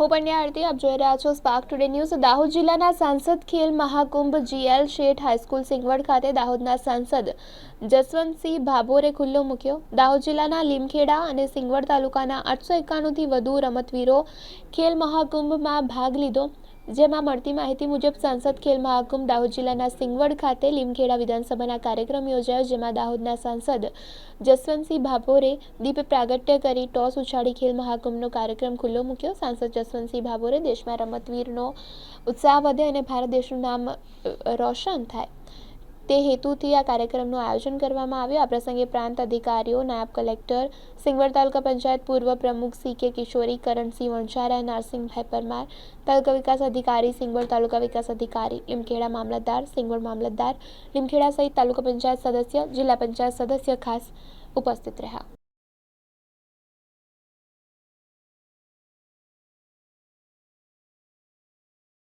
હું પંડ્યા આરતી, આપ જોઈ રહ્યા છો સ્પાર્ક ટુડે ન્યૂઝ દાહોદ જિલ્લાના સાંસદ Khel Mahakumbh GL Sheth high school Singvad ખાતે દાહોદના સાંસદ જસવંતસિંહ ભાભોરે ખુલ્લો મૂક્યો. દાહોદ જિલ્લાના લીમખેડા અને સિંગવડ તાલુકાના આઠસો એકાણુંથી વધુ રમતવીરો ખેલ મહાકુંભમાં ભાગ લીધો. જેમાં મળતી માહિતી મુજબ સાંસદ ખેલ મહાકુંભ દાહોદ જિલ્લાના સિંગવડ ખાતે લીમખેડા વિધાનસભાના કાર્યક્રમ યોજાયો, જેમાં દાહોદના સાંસદ જસવંતસિંહ ભાભોરે દીપ પ્રાગટ્ય કરી ટોસ ઉછાળી ખેલ મહાકુંભનો કાર્યક્રમ ખુલ્લો મૂક્યો. સાંસદ જસવંતસિંહ ભાભોરે દેશમાં રમતવીરનો ઉત્સાહ વધે અને ભારત દેશનું નામ રોશન થાય. તે હેતુથી આ કાર્યક્રમનું આયોજન કરવામાં આવ્યું. આ પ્રસંગે પ્રાંત અધિકારીઓ, નાયબ કલેક્ટર, સિંગવડ તાલુકા પંચાયત પૂર્વ પ્રમુખ સી કે કિશોરી, કરણસિંહ વણઝારા નારસિંહભાઈ પરમાર તાલુકા વિકાસ અધિકારી, સિંગવડ તાલુકા વિકાસ અધિકારી લીમખેડા મામલતદાર, સિંગવડ મામલતદાર, લીમખેડા સહિત તાલુકા પંચાયત સદસ્ય, જિલ્લા પંચાયત સદસ્ય ખાસ ઉપસ્થિત રહ્યા.